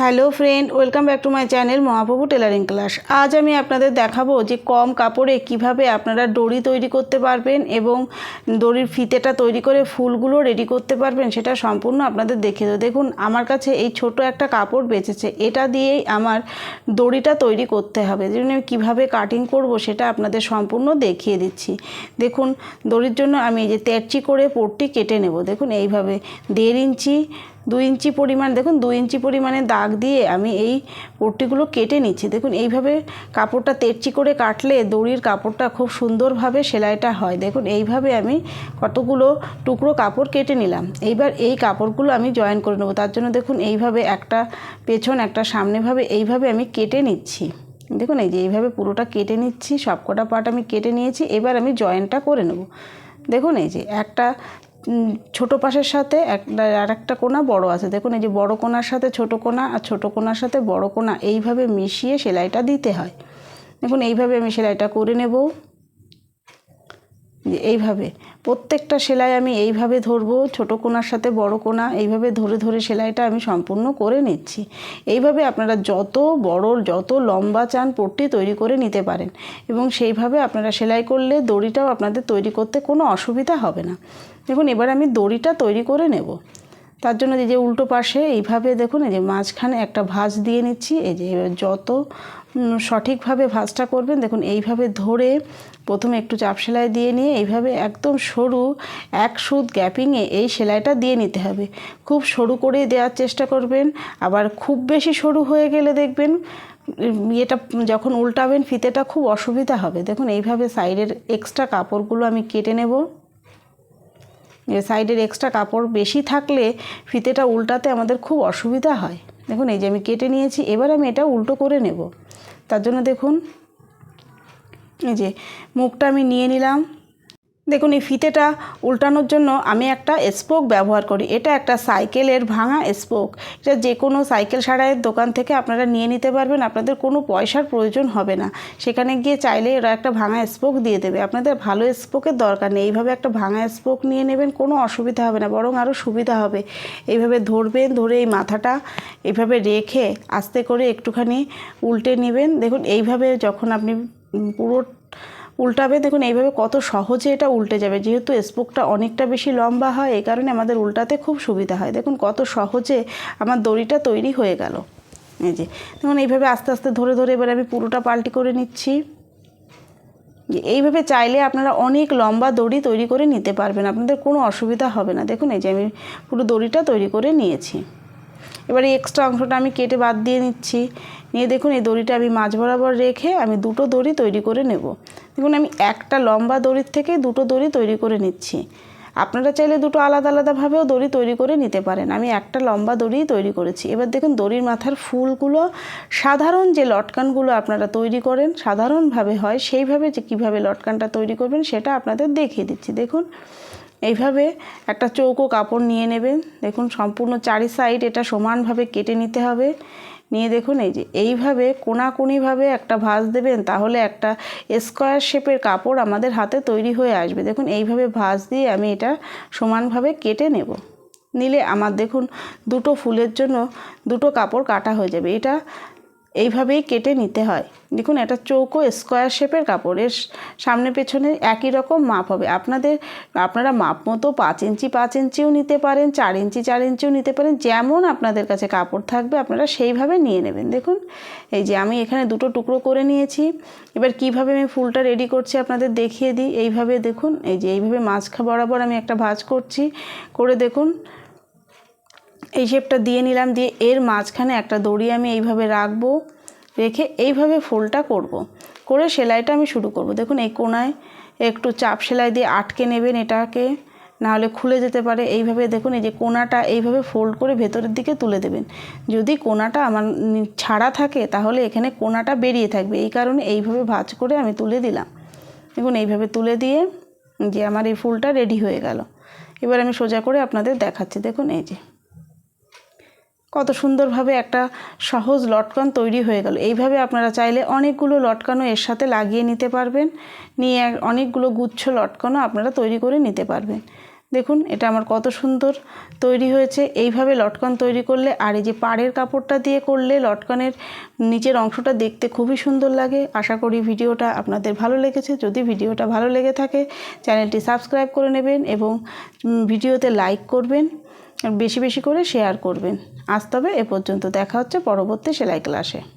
Hello friend, welcome back to my channel Mahaprabhu tailoring class. আজ আমি আপনাদের দেখাবো যে কম কাপড়ে কীভাবে আপনারা দড়ি তৈরি করতে পারবেন এবং দড়ির ফিতেটা তৈরি করে ফুলগুলো রেডি করতে পারবেন, সেটা সম্পূর্ণ আপনাদের দেখিয়ে দেবো। দেখুন, আমার কাছে এই ছোট একটা কাপড় বেঁচেছে, এটা দিয়েই আমার দড়িটা তৈরি করতে হবে। জন্য আমি কীভাবে কাটিং করব সেটা আপনাদের সম্পূর্ণ দেখিয়ে দিচ্ছি। দেখুন, দড়ির জন্য আমি এই যে তেরচি করে পট্টি কেটে নেব। দেখুন, এইভাবে দেড় ইঞ্চি দুই ইঞ্চি পরিমাণ, দেখুন দুই ইঞ্চি পরিমাণে দাগ দিয়ে আমি এই পট্টিগুলো কেটে নিচ্ছি। দেখুন এইভাবে কাপড়টা তেরচি করে কাটলে দড়ির কাপড়টা খুব সুন্দরভাবে সেলাইটা হয়। দেখুন এইভাবে আমি কতগুলো টুকরো কাপড় কেটে নিলাম। এইবার এই কাপড়গুলো আমি জয়েন করে নেব। তার জন্য দেখুন এইভাবে একটা পেছন, একটা সামনেভাবে এইভাবে আমি কেটে নিচ্ছি। দেখুন এই যে এইভাবে পুরোটা কেটে নিচ্ছি, সবকটা পার্ট আমি কেটে নিয়েছি। এবার আমি জয়েনটা করে নেব। দেখুন এই যে একটা ছোট পাশের সাথে একটা আর একটা কোনা বড় আছে। দেখুন, এই যে বড় কোনার সাথে ছোট কোনা আর ছোট কোনার সাথে বড় কোনা, এইভাবে মিশিয়ে সেলাইটা দিতে হয়। দেখুন, এইভাবে আমি সেলাইটা করে নেব। এইভাবে। প্রত্যেকটা সেলাই আমি এইভাবে ধরবো, ছোট কোনার সাথে বড় কোনা, এইভাবে ধরে ধরে সেলাইটা আমি সম্পূর্ণ করে নিচ্ছি। এইভাবে আপনারা যত বড়, যত লম্বা চান পট্টি তৈরি করে নিতে পারেন। এবং সেইভাবে আপনারা সেলাই করলে দড়িটাও আপনাদের তৈরি করতে কোনো অসুবিধা হবে না। দেখুন, এবার আমি দড়িটা তৈরি করে নেব। তার জন্য যে উল্টো পাশে এইভাবে দেখুন, এই যে মাঝখানে একটা ভাঁজ দিয়ে নিচ্ছি, এই যে যত সঠিকভাবে ভাঁজটা করবেন, দেখুন এইভাবে ধরে প্রথমে একটু চাপ সেলাই দিয়ে নিয়ে এইভাবে একদম সরু এক সুদ গ্যাপিংয়ে এই সেলাইটা দিয়ে নিতে হবে। খুব সরু করে দেওয়ার চেষ্টা করবেন, আবার খুব বেশি সরু হয়ে গেলে দেখবেন এটা যখন উল্টাবেন, ফিতেটা খুব অসুবিধা হবে। দেখুন এইভাবে সাইডের এক্সট্রা কাপড়গুলো আমি কেটে নেব। সাইডের এক্সট্রা কাপড় বেশি থাকলে ফিতেটা উল্টাতে আমাদের খুব অসুবিধা হয়। দেখুন, এই যে আমি কেটে নিয়েছি, এবার আমি এটা উল্টো করে নেব। তার জন্য দেখুন, এই যে মুখটা আমি নিয়ে নিলাম। দেখুন, এই ফিতেটা উল্টানোর জন্য আমি একটা স্পোক ব্যবহার করি। এটা একটা সাইকেলের ভাঙা স্পোক এটা যে কোনো সাইকেল সারাইয়ের দোকান থেকে আপনারা নিয়ে নিতে পারবেন। আপনাদের কোনো পয়সার প্রয়োজন হবে না। সেখানে গিয়ে চাইলে এরা একটা ভাঙা স্পোক দিয়ে দেবে। আপনাদের ভালো স্পোকের দরকার নেই। এইভাবে একটা ভাঙা স্পোক নিয়ে নেবেন, কোনো অসুবিধা হবে না, বরং আরও সুবিধা হবে। এইভাবে ধরবেন, ধরে এই মাথাটা এইভাবে রেখে আস্তে করে একটুখানি উল্টে নেবেন। দেখুন, এইভাবে যখন আপনি পুরো উল্টাবে, দেখুন, এইভাবে কত সহজে এটা উল্টে যাবে। যেহেতু স্পোকটা অনেকটা বেশি লম্বা হয়, এই কারণে আমাদের উল্টাতে খুব সুবিধা হয়। দেখুন, কত সহজে আমার দড়িটা তৈরি হয়ে গেল। এই যে, দেখুন, এইভাবে আস্তে আস্তে ধরে ধরে এবার আমি পুরোটা পাল্টি করে নিচ্ছি। যে, এইভাবে চাইলে আপনারা অনেক লম্বা দড়ি তৈরি করে নিতে পারবেন, আপনাদের কোনো অসুবিধা হবে না। দেখুন, এই যে, আমি পুরো দড়িটা তৈরি করে নিয়েছি। এবার এই এক্সট্রা অংশটা আমি কেটে বাদ দিয়ে নিচ্ছি। নিয়ে দেখুন, এই দড়িটা আমি মাঝ বরাবর রেখে আমি দুটো দড়ি তৈরি করে নেব। দেখুন, আমি একটা লম্বা দড়ির থেকে দুটো দড়ি তৈরি করে নিচ্ছি। আপনারা চাইলে দুটো আলাদা আলাদাভাবেও দড়ি তৈরি করে নিতে পারেন। আমি একটা লম্বা দড়িই তৈরি করেছি। এবার দেখুন, দড়ির মাথার ফুলগুলো সাধারণ যে লটকানগুলো আপনারা তৈরি করেন, সাধারণভাবে হয়, সেইভাবে যে কীভাবে লটকানটা তৈরি করবেন সেটা আপনাদের দেখিয়ে দিচ্ছি। দেখুন, এইভাবে একটা চৌকো কাপড় নিয়ে নেবেন। দেখুন, সম্পূর্ণ চারি সাইড এটা সমানভাবে কেটে নিতে হবে। নিয়ে দেখুন, এই যে এইভাবে কোনাকুনিভাবে একটা ভাঁজ দেবেন, তাহলে একটা স্কোয়ার শেপের কাপড় আমাদের হাতে তৈরি হয়ে আসবে। দেখুন, এইভাবে ভাঁজ দিয়ে আমি এটা সমানভাবে কেটে নেব। নিলে আমার দেখুন, দুটো ফুলের জন্য দুটো কাপড় কাটা হয়ে যাবে। এটা এইভাবেই কেটে নিতে হয়। দেখুন এটা চৌকো স্কোয়ার শেপের কাপড় এর সামনে পেছনে একই রকম মাপ হবে। আপনাদের, আপনারা মাপ মতো পাঁচ ইঞ্চি, পাঁচ ইঞ্চিও নিতে পারেন, চার ইঞ্চি, চার ইঞ্চিও নিতে পারেন, যেমন আপনাদের কাছে কাপড় থাকবে, আপনারা সেইভাবে নিয়ে নেবেন। দেখুন, এই যে আমি এখানে দুটো টুকরো করে নিয়েছি। এবার কীভাবে আমি ফুলটা রেডি করছি আপনাদের দেখিয়ে দিই। এইভাবে দেখুন, এই যে এইভাবে মাঝখা বরাবর আমি একটা ভাঁজ করছি। করে দেখুন, এই শেপটা দিয়ে নিলাম, দিয়ে এর মাঝখানে একটা দড়ি আমি এইভাবে রাখব। রেখে এইভাবে ফোল্ডটা করব। করে সেলাইটা আমি শুরু করব। দেখুন, এই কোনায় একটু চাপ সেলাই দিয়ে আটকে নেবেন এটাকে, নাহলে খুলে যেতে পারে। এইভাবে দেখুন, এই যে কোনাটা এইভাবে ফোল্ড করে ভেতরের দিকে তুলে দেবেন। যদি কোনাটা আমার ছাড়া থাকে, তাহলে এখানে কোনাটা বেরিয়ে থাকবে। এই কারণে এইভাবে ভাঁজ করে আমি তুলে দিলাম। দেখুন, এইভাবে তুলে দিয়ে যে আমার এই ফুলটা রেডি হয়ে গেল। এবার আমি সোজা করে আপনাদের দেখাচ্ছি। দেখুন, এই যে কত সুন্দরভাবে একটা সহজ লটকন তৈরি হয়ে গেল। এইভাবে আপনারা চাইলে অনেকগুলো লটকানও এর সাথে লাগিয়ে নিতে পারবেন। নিয়ে অনেকগুলো গুচ্ছ লটকানও আপনারা তৈরি করে নিতে পারবেন। দেখুন, এটা আমার কত সুন্দর তৈরি হয়েছে। এইভাবে লটকন তৈরি করলে আর এই যে পাড়ের কাপড়টা দিয়ে করলে লটকনের নিচের অংশটা দেখতে খুবই সুন্দর লাগে। আশা করি ভিডিওটা আপনাদের ভালো লেগেছে। যদি ভিডিওটা ভালো লেগে থাকে, চ্যানেলটি সাবস্ক্রাইব করে নেবেন এবং ভিডিওতে লাইক করবেন। বেশি বেশি করে শেয়ার করবেন। আজ তবে এ পর্যন্ত। দেখা হচ্ছে পরবর্তী সেলাই ক্লাসে